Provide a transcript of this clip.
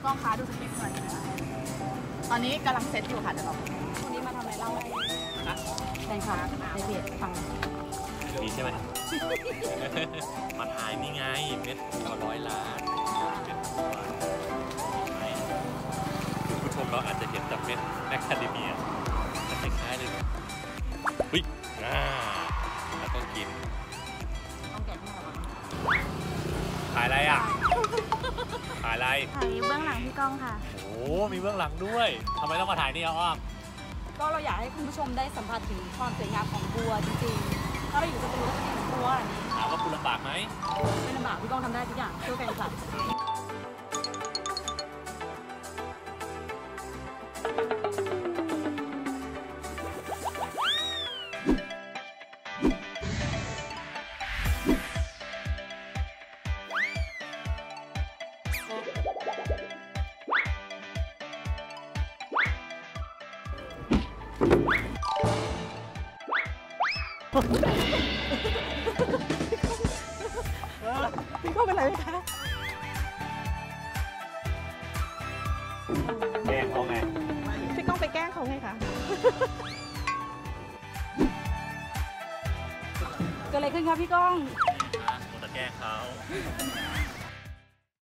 พี่ก้องคะดูสคริปต์หน่อยได้ไหมคะตอนนี้กำลังเซตอยู่ค่ะเดี๋ยวเราวันนี้มาทำอะไรเล่าให้แฟนคลับในเพจฟังมีใช่ไหม มาถ่ายนี่ไงเม็ดกว่าร้อยล้านเม็ดกว่าไหมคุณผู้ชมเราอาจจะเห็นแต่เม็ดแมคคาเดเมียแต่คล้ายๆเลยเฮ้ยอ่าแล้วก็กิน ต้องแกะให้เราถ่ายอะไรอะ ถ่ายอะไรถ่ายเบื้องหลังพี่ก้องค่ะ โอ้มีเบื้องหลังด้วยทำไมต้องมาถ่ายนี่อะอ้อมก็เราอยากให้คุณผู้ชมได้สัมผัสถึงความสวยงามของบัวจริงๆ ถ้าเราอยู่สตูก็จะเห็นบัวอันนี้ถามว่าคุณลำบากไหมไม่ลำบากพี่ก้องทำได้ทุกอย่างเพื่อแฟนคลับ พี่ก้องเป็นไรไหมคะแกล้งเขาไงพี่ก้องไปแกล้งเขาไงคะเกิดอะไรขึ้นคะพี่ก้องอะผมจะแกล้งเขา